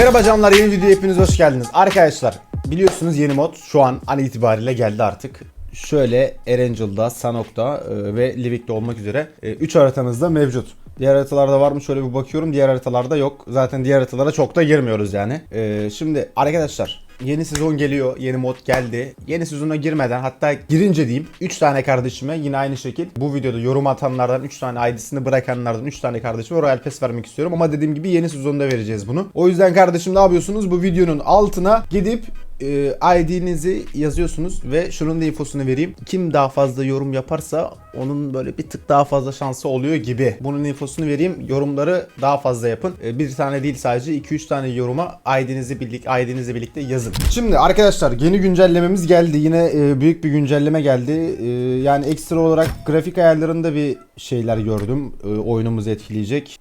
Merhaba canlar yeni videoya hepiniz hoş geldiniz. Arkadaşlar biliyorsunuz yeni mod şu an an itibariyle geldi artık. Şöyle Erangel'da, Sanok'ta e, ve Livik'te olmak üzere 3 haritamızda mevcut. Diğer haritalarda var mı şöyle bir bakıyorum. Diğer haritalarda yok. Zaten diğer haritalara çok da girmiyoruz yani. E, şimdi arkadaşlar yeni sezon geliyor. Yeni mod geldi. Yeni sezona girmeden hatta girince diyeyim 3 tane kardeşime yine aynı şekil bu videoda yorum atanlardan 3 tane ID'sini bırakanlardan 3 tane kardeşime Royal Pass vermek istiyorum. Ama dediğim gibi yeni sezonda vereceğiz bunu. O yüzden kardeşim ne yapıyorsunuz? Bu videonun altına gidip e, ID'nizi yazıyorsunuz ve şunun da infosunu vereyim. Kim daha fazla yorum yaparsa onun böyle bir tık daha fazla şansı oluyor gibi. Bunun infosunu vereyim. Yorumları daha fazla yapın. E, bir tane değil sadece 2-3 tane yoruma ID'nizi birlikte ID'nizi birlikte yazın. Şimdi arkadaşlar yeni güncellememiz geldi. Yine e, büyük bir güncelleme geldi. E, yani ekstra olarak grafik ayarlarında bir şeyler gördüm. E, oyunumuzu etkileyecek.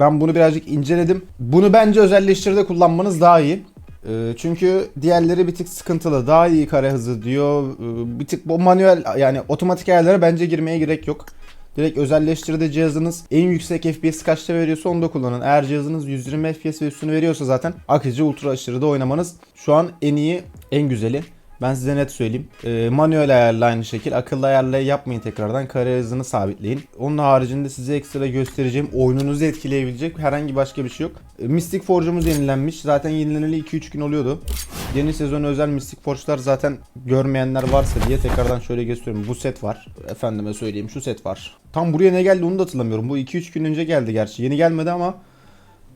Ben bunu birazcık inceledim. Bunu bence özelleştirde kullanmanız daha iyi. Ee, Çünkü diğerleri bir tık sıkıntılı. Daha iyi kare hızı diyor. Ee, Bir tık bu manuel yani otomatik ayarlara bence girmeye gerek yok. Direkt özelleştirde cihazınız en yüksek FPS kaçta veriyorsa onu da kullanın. Eğer cihazınız 120 FPS ve üstünü veriyorsa zaten akıcı ultra aşırıda oynamanız şu an en iyi, en güzeli. Ben size net söyleyeyim. Ee, manuel ayarla aynı şekil. Akıllı ayarla yapmayın tekrardan. Kare hızını sabitleyin. Onun haricinde size ekstra göstereceğim oyununuzu etkileyebilecek herhangi başka bir şey yok. Ee, Mystic Forge'umuz yenilenmiş. Zaten yenileneli 2-3 gün oluyordu. Yeni sezon özel Mystic Forge'lar zaten görmeyenler varsa diye tekrardan şöyle gösteriyorum. Bu set var. Efendime söyleyeyim şu set var. Tam buraya ne geldi onu da hatırlamıyorum. Bu 2-3 gün önce geldi gerçi. Yeni gelmedi ama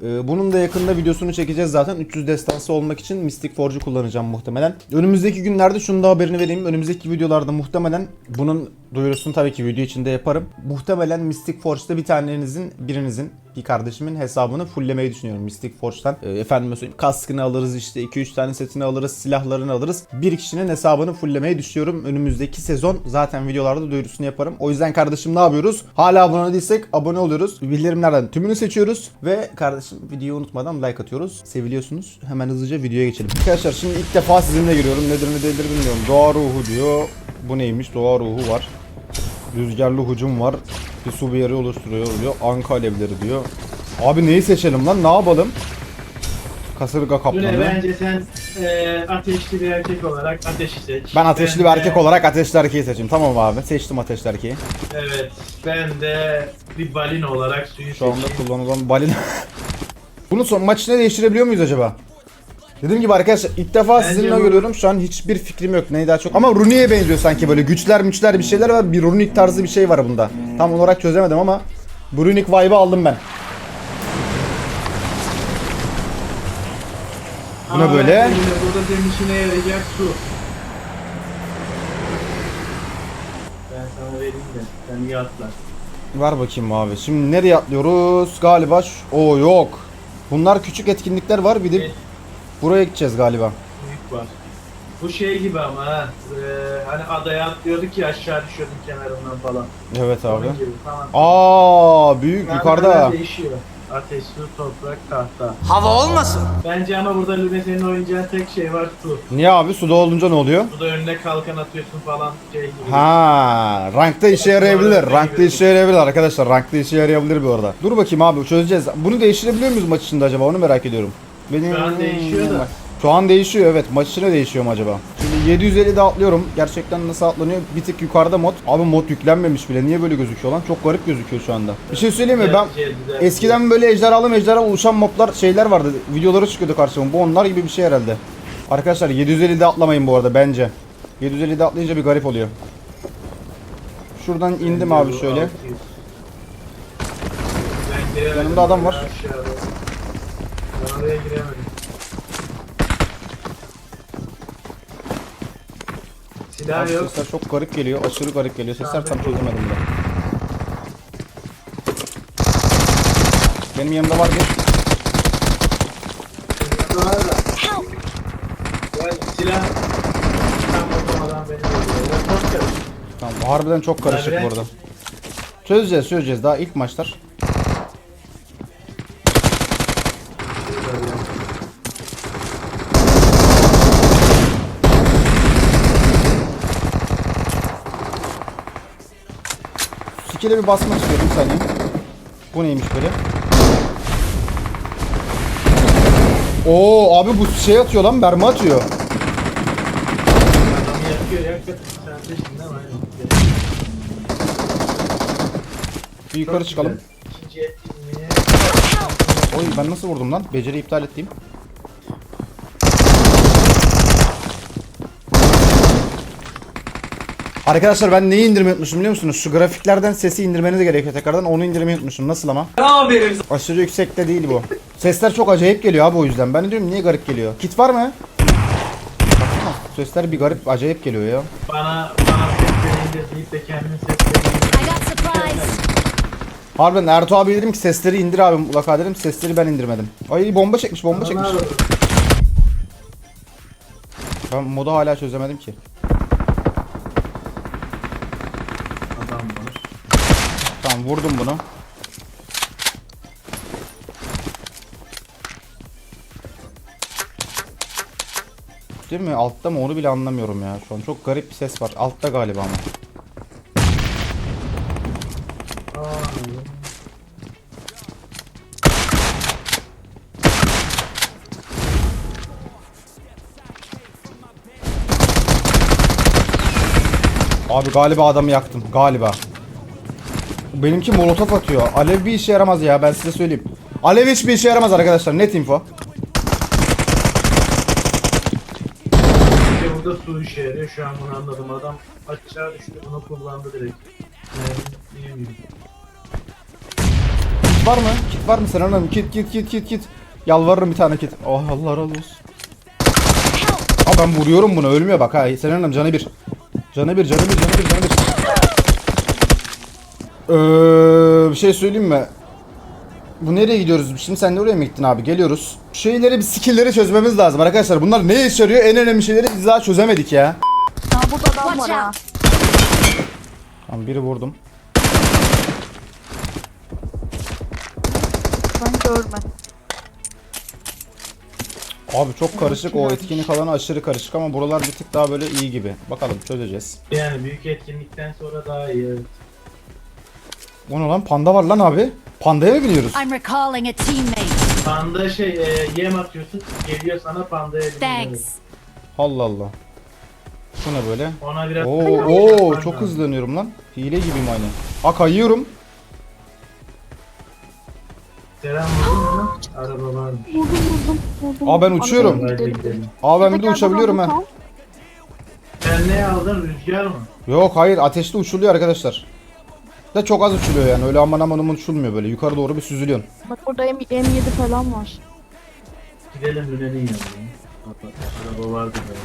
Bunun da yakında videosunu çekeceğiz zaten. 300 destansı olmak için Mystic Forge'u kullanacağım muhtemelen. Önümüzdeki günlerde şunu da haberini vereyim. Önümüzdeki videolarda muhtemelen bunun duyurusunu tabii ki video içinde yaparım. Muhtemelen Mystic Forge'da bir tanenizin, birinizin, bir kardeşimin hesabını fulllemeyi düşünüyorum Mystic Forge'dan. Ee, efendime söyleyeyim kaskını alırız işte 2-3 tane setini alırız, silahlarını alırız. Bir kişinin hesabını fulllemeyi düşünüyorum. Önümüzdeki sezon zaten videolarda duyurusunu yaparım. O yüzden kardeşim ne yapıyoruz? Hala abone değilsek abone oluyoruz. Bildirimlerden tümünü seçiyoruz ve kardeşim videoyu unutmadan like atıyoruz. Seviliyorsunuz. Hemen hızlıca videoya geçelim. Arkadaşlar şimdi ilk defa sizinle giriyorum. Nedir ne değildir bilmiyorum. Doğa ruhu diyor. Bu neymiş? Doğa ruhu var. Rüzgarlı hücum var. Bir su bir yeri oluşturuyor diyor. Anka alevleri diyor. Abi neyi seçelim lan? Ne yapalım? Kasırga kaplanı. bence sen e, ateşli bir erkek olarak ateşi seç. Ben ateşli bir de- erkek olarak ateşli erkeği seçeyim. Tamam abi. Seçtim ateşli erkeği. Evet. Ben de bir balina olarak suyu Şu anda seçeyim. kullanılan balina. Bunu son maç içinde değiştirebiliyor muyuz acaba? Dediğim gibi arkadaşlar ilk defa Bence sizinle bu- görüyorum. Şu an hiçbir fikrim yok. Neyi daha çok. Ama Runi'ye benziyor sanki böyle. Güçler müçler bir şeyler var. Bir Runic tarzı bir şey var bunda. Tam olarak çözemedim ama bu Runic vibe'ı aldım ben. Bu ne böyle? Burada senin işine yarayacak su. Ben sana vereyim de sen iyi atla. Var bakayım abi. Şimdi nereye atlıyoruz? Galiba şu... Oo yok. Bunlar küçük etkinlikler var. Bir de Evet. Buraya gideceğiz galiba. Büyük var. Bu şey gibi ama ha. E, hani adaya atlıyorduk ya aşağı düşüyordun kenarından falan. Evet abi. Onun gibi tamam. Aa büyük Malzemeler yukarıda. değişiyor. Ateş, su, toprak, tahta. Hava olmasın. Bence ama burada Lüne senin oynayacağın tek şey var su. Niye abi suda olunca ne oluyor? Bu da önüne kalkan atıyorsun falan şey gibi. Ha, rankta işe yarayabilir. Rankta işe yarayabilir arkadaşlar. Rankta işe yarayabilir bu arada. Dur bakayım abi çözeceğiz. Bunu değiştirebiliyor muyuz maç içinde acaba? Onu merak ediyorum. Benim... Şu an değişiyor da. Şu an değişiyor evet. Maç değişiyor mu acaba? Şimdi 750'de atlıyorum. Gerçekten nasıl atlanıyor? Bir tık yukarıda mod. Abi mod yüklenmemiş bile. Niye böyle gözüküyor lan? Çok garip gözüküyor şu anda. Bir şey söyleyeyim mi? Ben güzel. eskiden böyle ejderhalı mejderha oluşan moblar şeyler vardı. Videoları çıkıyordu karşıma. Bu onlar gibi bir şey herhalde. Arkadaşlar 750'de atlamayın bu arada bence. 750'de atlayınca bir garip oluyor. Şuradan indim abi şöyle. 600. Ben giremedim. Yanımda adam var. Aşağıda. Ben oraya giremedim. Silah Abi yok. sesler çok garip geliyor. Aşırı garip geliyor. Sesler tam çözemedim de. Benim yanımda var bir. Silah var da. Ya silah. Beni. Ya çok karışık. Tamam harbiden çok karışık bu arada. Çözeceğiz çözeceğiz. Daha ilk maçlar. Skill'e bir basmak istiyorum bir saniye. Bu neymiş böyle? Oo abi bu şey atıyor lan mermi atıyor. Bir yukarı çıkalım. Oy ben nasıl vurdum lan? Beceri iptal ettiğim. Arkadaşlar ben neyi indirmeyi unutmuşum biliyor musunuz? Şu grafiklerden sesi indirmeniz gerekiyor tekrardan. Onu indirmeyi unutmuşum. Nasıl ama? Aşırı yüksekte değil bu. Sesler çok acayip geliyor abi o yüzden. Ben de diyorum niye garip geliyor? Kit var mı? Baksana, Sesler bir garip acayip geliyor ya. Bana bana seslerini indir deyip de kendin seslerini I got supplies. Harbiden Ertuğ abi dedim ki sesleri indir abi mutlaka dedim. Sesleri ben indirmedim. Ay bomba çekmiş bomba çekmiş. Ben modu hala çözemedim ki. Tamam vurdum bunu. Değil mi? Altta mı onu bile anlamıyorum ya. Şu an çok garip bir ses var. Altta galiba ama. Abi galiba adamı yaktım. Galiba. Benimki molotof atıyor. Alev bir işe yaramaz ya ben size söyleyeyim. Alev hiçbir işe yaramaz arkadaşlar. Net info. İşte burada su işe yarıyor. Şu an bunu anladım. Adam aşağı düştü. Bunu kullandı direkt. Yani, yiyemiyorum. Kit var mı? Kit var mı Seren Hanım? Kit kit kit kit kit. Yalvarırım bir tane kit. Oh Allah razı olsun. Aa ben vuruyorum bunu ölmüyor bak ha. Seren Hanım canı bir. Canı bir canı bir canı bir canı bir. Ee, bir şey söyleyeyim mi? Bu nereye gidiyoruz? Şimdi sen de oraya mı gittin abi? Geliyoruz. Şeyleri bir skill'leri çözmemiz lazım arkadaşlar. Bunlar ne işe yarıyor? En önemli şeyleri biz daha çözemedik ya. Ya burada adam var ha. Tamam biri vurdum. Ben görme. Abi çok karışık. O etkinlik alanı aşırı karışık ama buralar bir tık daha böyle iyi gibi. Bakalım çözeceğiz. Yani büyük etkinlikten sonra daha iyi. Evet. O ne lan? Panda var lan abi. Pandaya mı biniyoruz? I'm recalling a teammate. Panda şey e, yem atıyorsun. Geliyor sana pandaya biniyor. Thanks. Allah Allah. Şu ne böyle? Ona biraz Oo, oo çok hızlanıyorum lan. Hile gibiyim aynı. Aa kayıyorum. Selam vurdun mu? Araba varmış. Vurdum vurdum. vurdum. Aa, ben uçuyorum. Hadi gidelim. Aa ben bir de uçabiliyorum ha. Sen ne aldın? Rüzgar mı? Yok hayır ateşli uçuluyor arkadaşlar. Da çok az uçuluyor yani öyle aman aman aman uçulmuyor böyle yukarı doğru bir süzülüyorsun. Bak burada M- M7 falan var. Gidelim Lüle'nin yanına. Araba vardı böyle.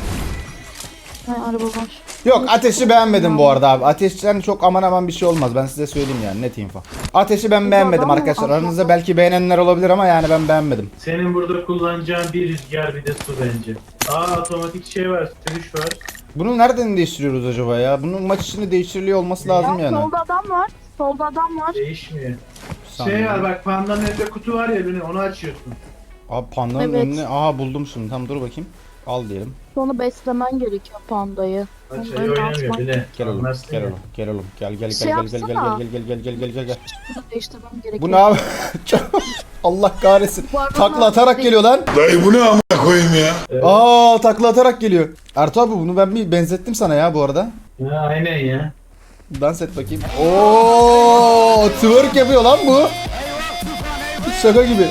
Ha, araba var. Yok ateşi beğenmedim bu arada abi. Ateşten çok aman aman bir şey olmaz ben size söyleyeyim yani net info. Ateşi ben beğenmedim arkadaşlar. Aranızda belki beğenenler olabilir ama yani ben beğenmedim. Senin burada kullanacağın bir rüzgar bir de su bence. Aa otomatik şey var, sürüş var. Bunu nereden değiştiriyoruz acaba ya? Bunun maç içinde değiştiriliyor olması lazım yani. Solda adam var. Solda adam var. Değişmiyor. Şey var bak pandanın önünde kutu var ya Lüle onu açıyorsun. Abi pandanın Evet. önüne... Aha buldum şimdi. Tam dur bakayım. Al diyelim. Sonra beslemen gerekiyor pandayı. Bak Onu şey böyle oynamıyor atmak- Lüle. Gel oğlum. Anlarsın Gel ya. oğlum. Gel oğlum. Gel gel gel Şey gel gel gel yapsana. gel gel gel gel gel gel gel. Bunu değiştirmem gerekiyor. Bu ne abi? Allah kahretsin. Bu Takla atarak geliyor lan. Dayı bu ne amına koyayım ya? Aa takla atarak geliyor. Ertuğ abi bunu ben bir benzettim sana ya bu arada. Ha, aynen ya. Dans et bakayım. Oo, twerk yapıyor lan bu. Şaka gibi.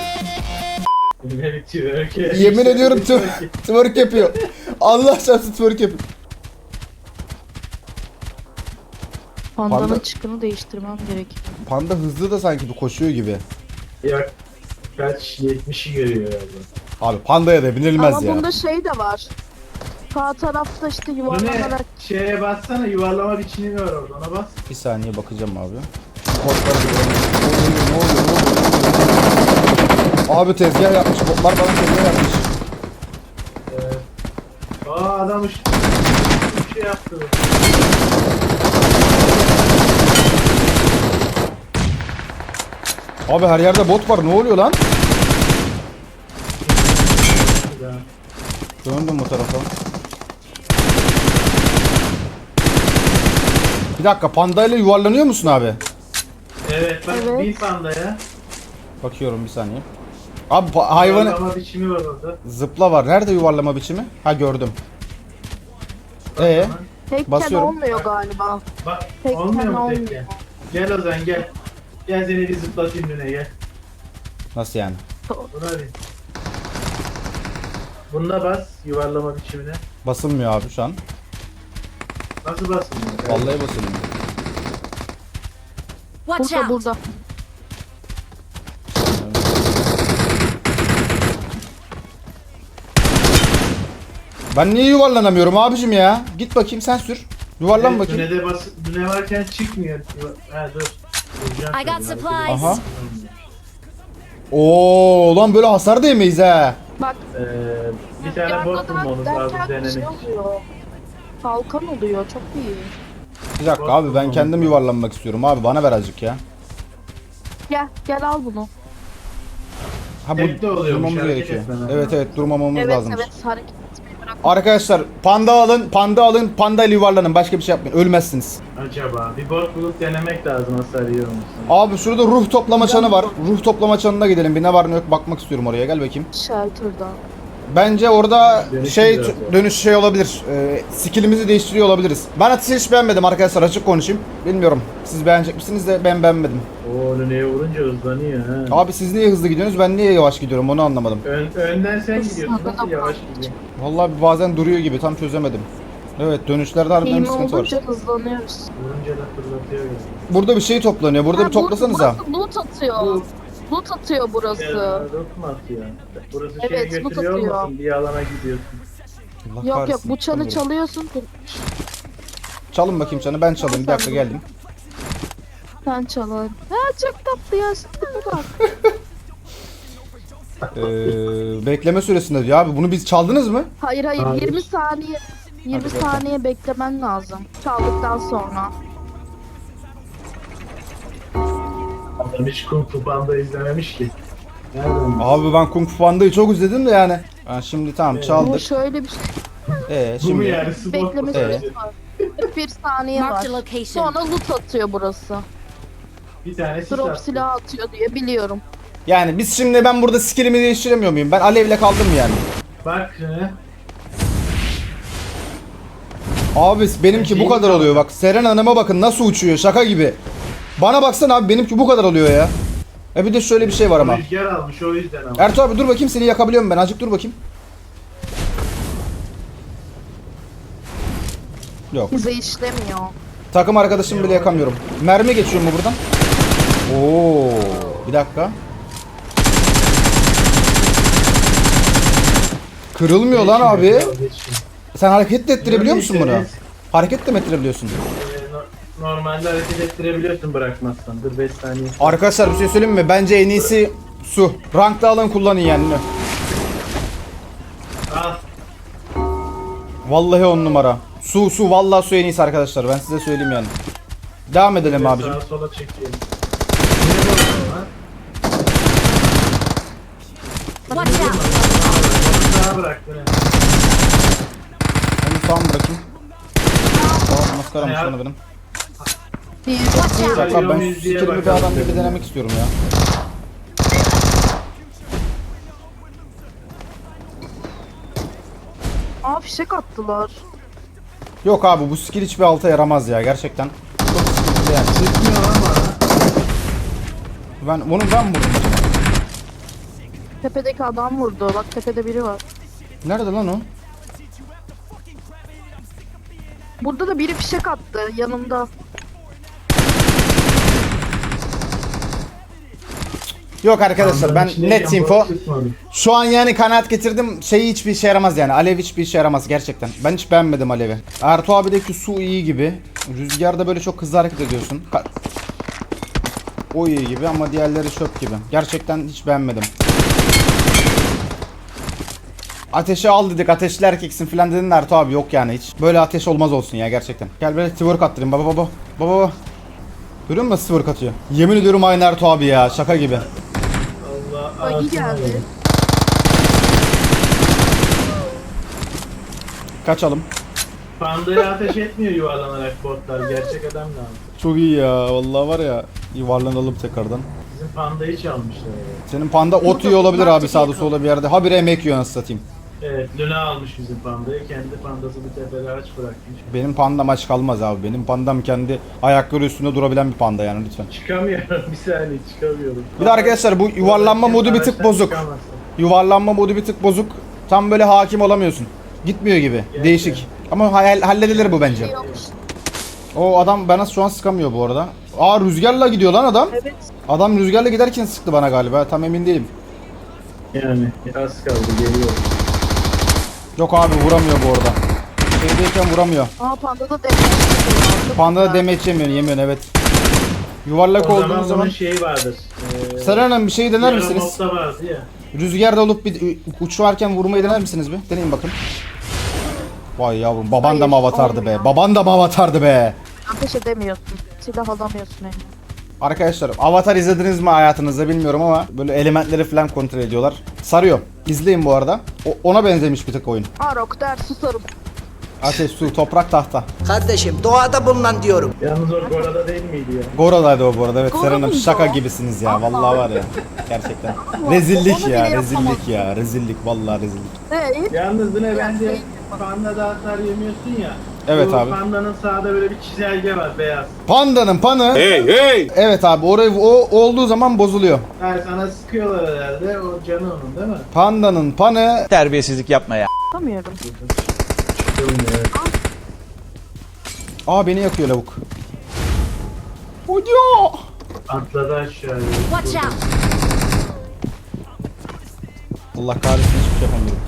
Yemin ediyorum twerk, twerk yapıyor. Allah şahsı twerk yapıyor. Pandanın Panda- çıkını değiştirmem gerekiyor. Panda hızlı da sanki bir koşuyor gibi. Yak kaç 70'i görüyor herhalde. Abi pandaya da binilmez Ama ya. bunda şey de var. Sağ tarafta işte Bu ne? yuvarlanarak Şeye bassana yuvarlama biçimi var orada ona bas. Bir saniye bakacağım abi. Botlara bir bakayım. Ne oluyor, ne oluyor, ne oluyor? Abi tezgah yapmış. Botlar bana tezgah yapmış. Ee, aa adam üç, bir şey yaptı. Abi her yerde bot var. Ne oluyor lan? Döndüm bu tarafa. Bir dakika pandayla yuvarlanıyor musun abi? Evet bak Evet. bin panda ya. Bakıyorum bir saniye. Abi pa- hayvanı Ama biçimi var orada. zıpla var. Nerede yuvarlama biçimi? Ha gördüm. Ee, Tekken Basıyorum. olmuyor galiba. Bak Tekken olmuyor mu olmuyor. tekken? Gel o zaman gel. Gel seni bir zıplatayım düne gel. nasıl yani? Buna bir. Bunda bas yuvarlama biçimine. Basılmıyor abi şu an. Nasıl basmıyor? Vallahi basılmıyor. Watch Burada out! burada. Ben niye yuvarlanamıyorum abicim ya? Git bakayım sen sür. Yuvarlan Evet, bakayım. Düne de bas, düne varken çıkmıyor. Ha dur. I got supplies. Aha. Oo lan böyle hasar da yemeyiz ha. Bak Ee, bir tane bot bulmamız lazım derken denemek şey için. oluyor. Kalkan oluyor çok iyi. Bir dakika abi ben kendim yuvarlanmak istiyorum abi bana ver azıcık ya. Gel gel al bunu. Ha bu Tekli oluyormuş, durmamız hareket gerekiyor. etmemen Evet lazım. evet durmamamız Evet lazım. evet hareket bırak. Arkadaşlar panda alın, panda alın, panda ile yuvarlanın. Başka bir şey yapmayın. Ölmezsiniz. Acaba bir bot bulup denemek lazım hasar yiyor musun? Abi şurada ruh toplama çanı var. Ruh toplama çanına gidelim. Bir ne var ne yok bakmak istiyorum oraya. Gel bakayım. Shelter'da. Bence orada Dönüş şey biraz dönüş şey olabilir. Ee, skillimizi değiştiriyor olabiliriz. Ben ateşi hiç beğenmedim arkadaşlar açık konuşayım. Bilmiyorum. Siz beğenecek misiniz de ben beğenmedim. Onu neye vurunca hızlanıyor ha. Abi siz niye hızlı gidiyorsunuz ben niye yavaş gidiyorum onu anlamadım. Ön, önden sen gidiyorsun nasıl yavaş gidiyorsun? Vallahi bazen duruyor gibi tam çözemedim. Evet dönüşlerde harbiden bir Team sıkıntı var. olunca hızlanıyoruz. Vurunca da fırlatıyor yani. Burada bir şey toplanıyor. Burada Ha, bir toplasanıza. Burası loot atıyor. Loot atıyor burası. Ya, Rot mu atıyor? Burası Evet, şeye bu götürüyor atıyor. olmasın bir alana gidiyorsun. Allah Yok yok kahretsin. bu çanı Dur. çalıyorsun. Çalın bakayım çanı ben çalayım. Bir dakika geldim. Sen çalar. Ha çok tatlı ya. Şimdi bak. Ee, bekleme süresinde diyor abi. Bunu biz çaldınız mı? Hayır hayır Hayır. 20 saniye 20 Hadi bakalım. saniye beklemen lazım. Çaldıktan sonra. Adam hiç Kung Fu Panda izlememiş ki. Nereden? Abi ben Kung Fu Panda'yı çok izledim de yani. Ha, şimdi tamam Bu çaldık. şöyle bir şey. Ee, Bu mu şimdi yani? Spot Bekleme süresi var. 41 saniye var. Marked a location. Sonra loot atıyor burası. Bir tane sis Drop attı. silah atıyor diye biliyorum. yani biz şimdi ben burada skillimi değiştiremiyor muyum? Ben alevle kaldım yani. Bak şimdi. Abi benimki bu kadar oluyor bak. Seren Hanım'a bakın nasıl uçuyor şaka gibi. Bana baksana abi benimki bu kadar oluyor ya. E bir de şöyle bir şey var ama. Rüzgar almış o yüzden ama. Ertuğ abi dur bakayım seni yakabiliyor muyum ben? Azıcık dur bakayım. Yok. Bize işlemiyor. Takım arkadaşımı bile yakamıyorum. Mermi geçiyor mu buradan? Oo, bir dakika. Kırılmıyor lan abi. Sen hareket de ettirebiliyor musun bunu? Hareket de mi ettirebiliyorsun? No- Normalde hareket ettirebiliyorsun bırakmazsan. Dur 5 saniye. Arkadaşlar bir şey söyleyeyim mi? Bence en iyisi su. Rankta alın kullanın yani. Al. Vallahi on numara. Su su vallahi su en iyisi arkadaşlar. Ben size söyleyeyim yani. Devam edelim abicim. Sağa sola. Yine bakıyorum ha. Watch out! Sağa bırak. yine. Onu sağ mı bırakayım? Tamam maskaramış Ya. bana benim. Watch out! dakika ben skillimi bir adam gibi denemek istiyorum ya. Aa fişek attılar. Yok abi bu skill hiçbir alta yaramaz ya gerçekten. Çok sıkıntılı yani. Çıkmıyor ama. Ben bunu ben vurdum. Tepedeki adam vurdu. Bak tepede biri var. Nerede lan o? Burada da biri fişek attı yanımda. Yok arkadaşlar ben net info. Şu an yani kanaat getirdim. Şey hiçbir işe yaramaz yani. Alev hiçbir işe yaramaz gerçekten. Ben hiç beğenmedim Alev'i. Ertuğ abideki su iyi gibi. Rüzgarda böyle çok hızlı hareket ediyorsun. Ka- o iyi gibi ama diğerleri çöp gibi. Gerçekten hiç beğenmedim. Ateşi al dedik ateşli erkeksin filan dedin de Ertuğ abi yok yani hiç. Böyle ateş olmaz olsun ya gerçekten. Gel böyle twerk attırayım baba baba. Baba baba. Görüyor musun twerk atıyor? Yemin ediyorum aynı Ertuğ abi ya şaka gibi. Bagi geldi. Kaçalım. Pandaya ateş etmiyor yuvarlanarak botlar. Gerçek adam lazım. Çok iyi ya. Vallahi var ya. Yuvarlanalım tekrardan. Bizim pandayı çalmışlar. ya. Senin panda ot yiyor olabilir abi sağda solda bir yerde. Habire emek yiyor nasıl satayım. Evet, Luna almış bizim pandayı. Kendi pandası bir tepede aç bırakmış. Benim pandam aç kalmaz abi. Benim pandam kendi ayakları üstünde durabilen bir panda yani lütfen. Çıkamıyorum bir saniye çıkamıyorum. Bir de arkadaşlar bu yuvarlanma modu bir tık bozuk. çıkamazsın. Yuvarlanma modu bir tık bozuk. Tam böyle hakim olamıyorsun. Gitmiyor gibi. Değişik. Ama hall- halledilir bu bence. O adam bana şu an sıkamıyor bu arada. Aa rüzgarla gidiyor lan adam. Evet. Adam rüzgarla giderken sıktı bana galiba. Tam emin değilim. Yani az kaldı geliyor. Yok abi vuramıyor bu arada. Şeydeyken vuramıyor. Aa panda da demek. Panda da demeç yemiyor, yemiyor evet. Yuvarlak O olduğunuz zaman zaman. bunun şeyi vardır. Ee, Seren Hanım bir şey dener misiniz? nokta vardı ya. Rüzgarda olup bir uçarken vurmayı dener misiniz bir? Deneyin bakın. Vay yavrum baban da mı Hayır, avatardı be? olmuyor. Baban da mı avatardı be? Ateş edemiyorsun. Silah alamıyorsun yani. Arkadaşlar Avatar izlediniz mi hayatınızda bilmiyorum ama böyle elementleri falan kontrol ediyorlar. Sarıyor. İzleyin bu arada. O- ona benzemiş bir tık oyun. Arok der susarım. Ateş, su, toprak, tahta. Kardeşim doğada bulunan diyorum. Yalnız o Gora'da değil miydi ya? Gora'daydı o bu arada. Evet Gora mıydı şaka o? gibisiniz ya. Allah Vallahi var ya. Gerçekten. Rezillik Onu ya, rezillik ya. Rezillik vallahi rezillik. Ne? Yalnız ne Ya, bence pandada hasar yemiyorsun ya. Evet abi. Pandanın sağda böyle bir çizelge var beyaz. Panda'nın panı. Hey hey! Evet abi orayı o olduğu zaman bozuluyor. Yani sana sıkıyorlar herhalde o canı onun değil mi? Panda'nın panı Terbiyesizlik yapma ya. Tutamıyorum. Evet. Aa beni yakıyor lavuk. Hoca. Atladı aşağıya. Watch out! Allah kahretsin hiçbir şey yapamıyorum.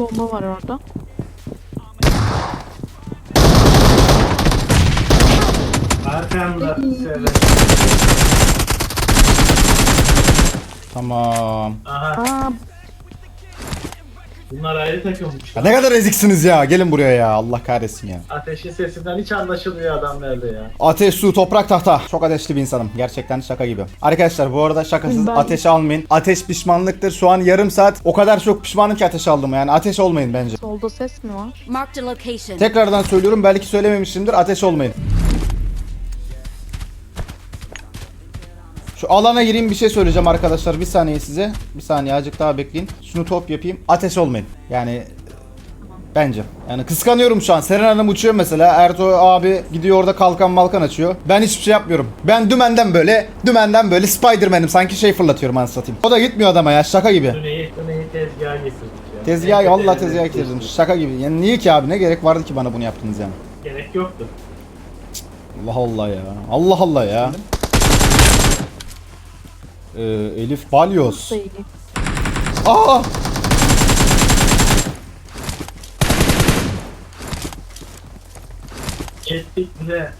Bomba var orada. Arkanda Seren. Tamam. Aha Aa bunlar ayrı takılmış. Ya ne kadar eziksiniz ya. Gelin buraya ya. Allah kahretsin ya. Ateşin sesinden hiç anlaşılmıyor adam nerede ya. Ateş, su, toprak, tahta. Çok ateşli bir insanım. Gerçekten şaka gibi. Arkadaşlar bu arada şakasız Ben- ateş almayın. Ateş pişmanlıktır. Şu an yarım saat o kadar çok pişmanım ki ateş aldım. Yani ateş olmayın bence. solda ses mi var? Marked a location. Tekrardan söylüyorum belki söylememişimdir. Ateş olmayın. Şu alana gireyim bir şey söyleyeceğim arkadaşlar. Bir saniye size. Bir saniye azıcık daha bekleyin. Şunu top yapayım. Ateş olmayın. Yani Bence. Yani kıskanıyorum şu an. Seren Hanım uçuyor mesela. Ertuğ abi gidiyor orada kalkan malkan açıyor. Ben hiçbir şey yapmıyorum. Ben dümenden böyle, dümenden böyle Spiderman'im. Sanki şey fırlatıyorum anasını satayım. O da gitmiyor adama ya. Şaka gibi. Tüneyi, tüneyi tezgaha getirdik ya. Tezgah, Evet, vallahi evet, tezgah evet. getirdim. Şaka gibi. Yani niye ki abi? Ne gerek vardı ki bana bunu yaptınız yani? Gerek yoktu. Allah Allah ya. Allah Allah ya. Ee, Elif Balyoz. Aa! Ettik bize.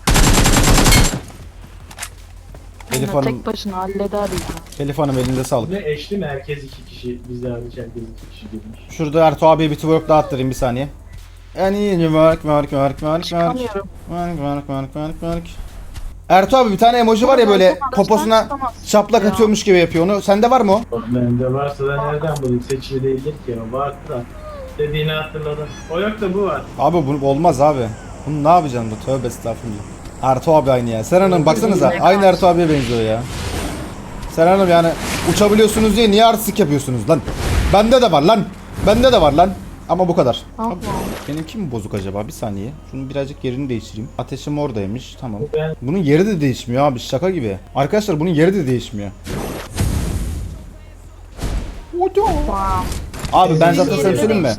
Elif Hanım, Tek başına halleder ya. Elif Hanım elinize sağlık. Ne eşli mi? Herkes iki kişi. Bizde hariç herkes iki kişi girmiş. Şurada Ertuğ abiye bir twerk daha attırayım bir saniye. Yani work work work work work Çıkamıyorum. work work work work work Ertuğ abi bir tane emoji var ya böyle poposuna Ya. atıyormuş gibi yapıyor onu. Sende var mı o? Bende varsa da nereden bulayım? Seçili değildir ki o. Vardı da. Dediğini hatırladım. O yok da bu var. Abi bu olmaz abi. Bunu ne yapacaksın bu? Tövbe estağfurullah. Ertuğ abi aynı ya. Seren Hanım baksanıza. Aynı Ertuğ abiye benziyor ya. Seren Hanım yani uçabiliyorsunuz diye niye artistik yapıyorsunuz lan? Bende de var lan. Bende de var lan. Ama bu kadar. Allah. Benimki mi bozuk acaba? Bir saniye. Şunu birazcık yerini değiştireyim. Ateşim oradaymış. Tamam. Bunun yeri de değişmiyor abi. Şaka gibi. Arkadaşlar bunun yeri de değişmiyor. Wow. Abi ben zaten sana söyleyeyim mi?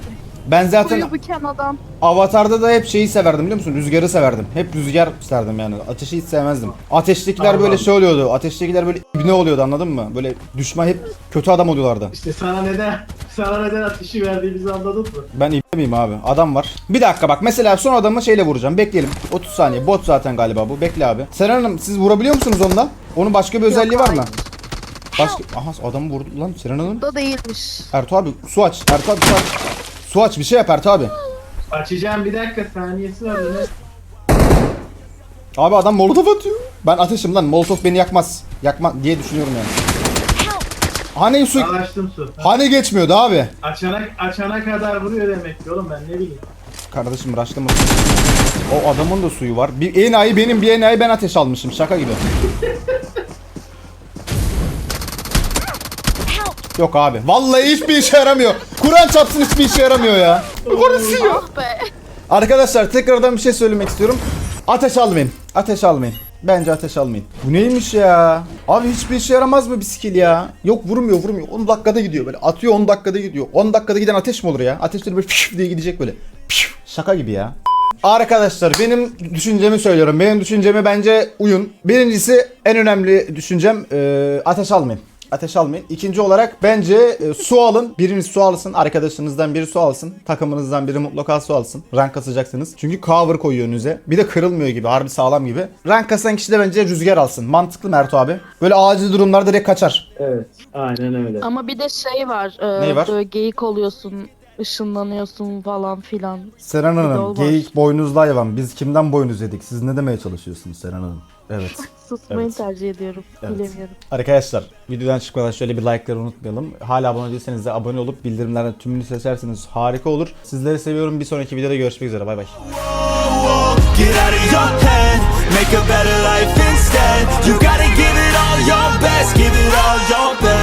Ben zaten Kuyu adam. Avatar'da da hep şeyi severdim biliyor musun? Rüzgarı severdim. Hep rüzgar isterdim yani. Ateşi hiç sevmezdim. Ateştekiler böyle Anladım. şey oluyordu. Ateştekiler böyle ibne oluyordu anladın mı? Böyle düşman hep kötü adam oluyorlardı. işte sana neden sana neden ateşi verdiğimizi anladın mı? Ben ibne miyim abi? Adam var. Bir dakika bak mesela son adamı şeyle vuracağım. Bekleyelim. 30 saniye. Bot zaten galiba bu. Bekle abi. Seren Hanım siz vurabiliyor musunuz ondan? Onun başka bir özelliği var mı? Başka... Aha adamı vurdu lan Seren Hanım. Da değilmiş. Ertuğ abi su aç. Ertuğ abi su aç. Su aç bir şey yap Ertuğ abi. Açacağım bir dakika saniyesi var yine. Abi adam molotof atıyor. Ben ateşim lan molotof beni yakmaz. Yakma diye düşünüyorum yani. Hani su Al açtım su. hani geçmiyordu abi. Açana, açana kadar vuruyor demek ki oğlum ben ne bileyim. Kardeşim raşlama. O adamın da suyu var. Bir enayi benim bir enayi ben ateş almışım. Şaka gibi. Yok abi. Vallahi hiçbir işe yaramıyor. Kur'an çapsın hiçbir işe yaramıyor ya. Konuşuyor. Ah be. Arkadaşlar tekrardan bir şey söylemek istiyorum. Ateş almayın. Ateş almayın. Bence ateş almayın. Bu neymiş ya? Abi hiçbir işe yaramaz mı bir skill ya? Yok vurmuyor vurmuyor. 10 dakikada gidiyor böyle. Atıyor 10 dakikada gidiyor. 10 dakikada giden ateş mi olur ya? Ateşleri böyle fiş diye gidecek böyle. Fiş. Şaka gibi ya. Arkadaşlar benim düşüncemi söylüyorum. Benim düşünceme bence uyun. Birincisi en önemli düşüncem e, ateş almayın. Ateş almayın. İkinci olarak bence e, su alın. Biriniz su alsın. Arkadaşınızdan biri su alsın. Takımınızdan biri mutlaka su alsın. Rank kasacaksınız. Çünkü cover koyuyor önünüze. Bir de kırılmıyor gibi. Harbi sağlam gibi. Rank kasan kişi de bence rüzgar alsın. Mantıklı Mert abi. Böyle acil durumlarda direkt kaçar. Evet. Aynen öyle. Ama bir de şey var. E, Ney var? Böyle geyik oluyorsun. ışınlanıyorsun falan filan. Seren Hanım, geyik boynuzlu hayvan. Biz kimden boynuz yedik? Siz ne demeye çalışıyorsunuz Seren Hanım? Evet. Susmayı evet. tercih ediyorum. Evet. Bilemiyorum. Arkadaşlar videodan çıkmadan şöyle bir like'ları unutmayalım. Hala abone değilseniz de abone olup bildirimlerden tümünü seçerseniz harika olur. Sizleri seviyorum. Bir sonraki videoda görüşmek üzere. Bay bay. Make a better life instead. You gotta give it all your best, give it all your best.